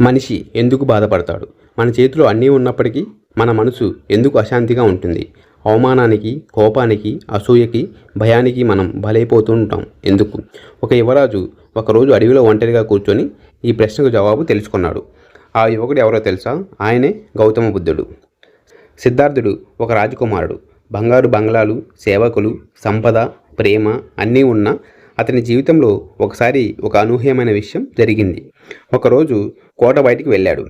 మనిషి ఎందుకు బాధపడతాడు? మన చేతిలో అన్నీ ఉన్నప్పటికీ మన మనసు ఎందుకు అశాంతిగా ఉంటుంది? అవమానానికి కోపానికి అసూయకి భయానికి మనం బలైపోతూ ఉంటాం. ఎందుకు? ఒక యువరాజు ఒకరోజు అడవిలో ఒంటరిగా కూర్చొని ఈ ప్రశ్నకు జవాబు తెలుసుకున్నాడు. ఆ యువకుడు ఎవరో తెలుసా? ఆయనే గౌతమ బుద్ధుడు. సిద్ధార్థుడు ఒక రాజకుమారుడు. బంగారు బంగ్లాలు సేవకులు సంపద ప్రేమ అన్నీ ఉన్న అతని జీవితంలో ఒకసారి ఒక అనూహ్యమైన విషయం జరిగింది. ఒకరోజు కోట బయటికి వెళ్ళాడు.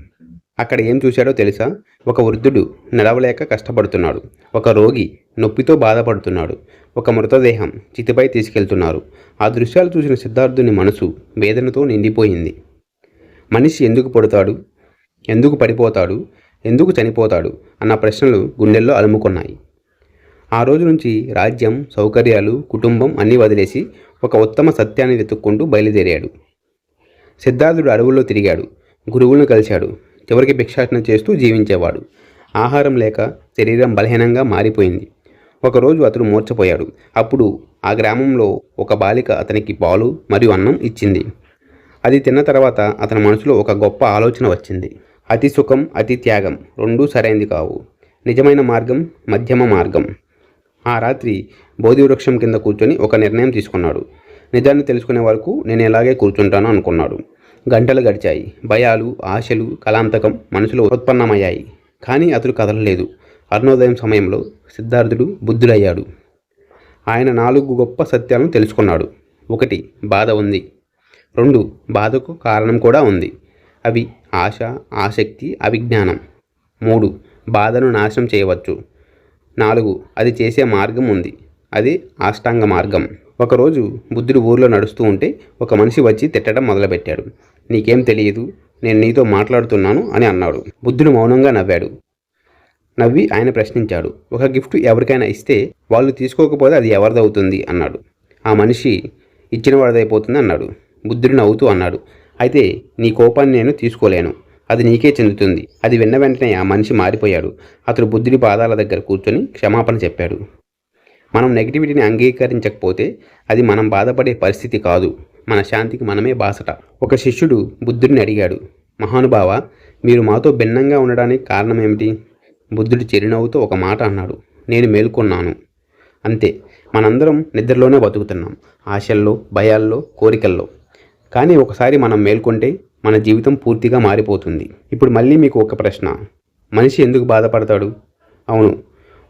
అక్కడ ఏం చూశాడో తెలుసా? ఒక వృద్ధుడు నడవలేక కష్టపడుతున్నాడు. ఒక రోగి నొప్పితో బాధపడుతున్నాడు. ఒక మృతదేహం చితిపై తీసుకెళ్తున్నారు. ఆ దృశ్యాలు చూసిన సిద్ధార్థుని మనసు వేదనతో నిండిపోయింది. మనిషి ఎందుకు పడతాడు? ఎందుకు పడిపోతాడు? ఎందుకు చనిపోతాడు? అన్న ప్రశ్నలు గుండెల్లో అలుముకున్నాయి. ఆ రోజు నుంచి రాజ్యం సౌకర్యాలు కుటుంబం అన్నీ వదిలేసి ఒక ఉత్తమ సత్యాన్ని వెతుక్కుంటూ బయలుదేరాడు. సిద్ధార్థుడు అడవుల్లో తిరిగాడు. గురువులను కలిశాడు. చివరికి భిక్షాటన చేస్తూ జీవించేవాడు. ఆహారం లేక శరీరం బలహీనంగా మారిపోయింది. ఒకరోజు అతడు మూర్చపోయాడు అప్పుడు ఆ గ్రామంలో ఒక బాలిక అతనికి పాలు మరియు అన్నం ఇచ్చింది. అది తిన్న తర్వాత అతని మనసులో ఒక గొప్ప ఆలోచన వచ్చింది. అతి సుఖం అతి త్యాగం రెండూ సరైంది కావు. నిజమైన మార్గం మధ్యమ మార్గం. ఆ రాత్రి బోధి వృక్షం కింద కూర్చొని ఒక నిర్ణయం తీసుకున్నాడు. నిజాన్ని తెలుసుకునే వరకు నేను ఇలాగే కూర్చుంటాను అనుకున్నాడు. గంటలు గడిచాయి. భయాలు ఆశలు కలాంతకం మనసులో ఉత్పన్నమయ్యాయి. కానీ అతడు కదలలేదు. అరుణోదయం సమయంలో సిద్ధార్థుడు బుద్ధుడయ్యాడు. ఆయన నాలుగు గొప్ప సత్యాలను తెలుసుకున్నాడు. ఒకటి బాధ ఉంది. రెండు బాధకు కారణం కూడా ఉంది. అవి ఆశ ఆసక్తి అవిజ్ఞానం. మూడు బాధను నాశనం చేయవచ్చు. నాలుగు. అది చేసే మార్గం ఉంది. అది అష్టాంగ మార్గం. ఒకరోజు బుద్ధుడు ఊర్లో నడుస్తూ ఉంటే ఒక మనిషి వచ్చి తిట్టడం మొదలుపెట్టాడు. నీకేం తెలియదు? నేను నీతో మాట్లాడుతున్నాను అని అన్నాడు. బుద్ధుడు మౌనంగా నవ్వాడు. నవ్వి ఆయన ప్రశ్నించాడు. ఒక గిఫ్ట్ ఎవరికైనా ఇస్తే వాళ్ళు తీసుకోకపోతే అది ఎవరిదవుతుంది? అన్నాడు. ఆ మనిషి ఇచ్చిన వాడిదైపోతుంది అన్నాడు. బుద్ధుడు నవ్వుతూ అన్నాడు. అయితే నీ కోపాన్ని నేను తీసుకోలేను. అది నీకే చెందుతుంది. అది విన్న వెంటనే ఆ మనిషి మారిపోయాడు. అతడు బుద్ధుడి పాదాల దగ్గర కూర్చొని క్షమాపణ చెప్పాడు. మనం నెగిటివిటీని అంగీకరించకపోతే అది మనం బాధపడే పరిస్థితి కాదు. మన శాంతికి మనమే బాసట. ఒక శిష్యుడు బుద్ధుడిని అడిగాడు మహానుభావ మీరు మాతో భిన్నంగా ఉండడానికి కారణం ఏమిటి బుద్ధుడు చిరునవ్వుతో ఒక మాట అన్నాడు నేను మేల్కొన్నాను. అంతే మనందరం నిద్రలోనే బతుకుతున్నాం ఆశల్లో భయాల్లో కోరికల్లో. కానీ ఒకసారి మనం మేల్కొంటే మన జీవితం పూర్తిగా మారిపోతుంది. ఇప్పుడు మళ్ళీ మీకు ఒక ప్రశ్న. మనిషి ఎందుకు బాధపడతాడు? అవును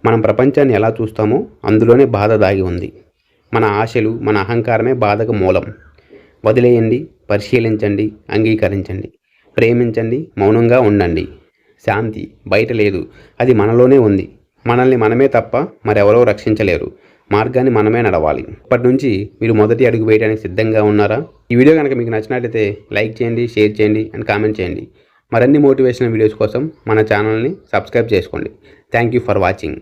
మనం ప్రపంచాన్ని ఎలా చూస్తామో అందులోనే బాధ దాగి ఉంది. మన ఆశలు మన అహంకారమే బాధకు మూలం. వదిలేయండి పరిశీలించండి అంగీకరించండి. ప్రేమించండి మౌనంగా ఉండండి. శాంతి బయట లేదు అది మనలోనే ఉంది. మనల్ని మనమే తప్ప మరెవరో రక్షించలేరు. మార్గాన్ని మనమే నడవాలి. ఇప్పటి నుంచి మీరు మొదటి అడుగు వేయడానికి సిద్ధంగా ఉన్నారా? ఈ వీడియో కనుక మీకు నచ్చినట్లయితే లైక్ చేయండి షేర్ చేయండి అండ్ కామెంట్ చేయండి. మరిన్ని మోటివేషనల్ వీడియోస్ కోసం మన ఛానల్ని సబ్స్క్రైబ్ చేసుకోండి. Thank you for watching.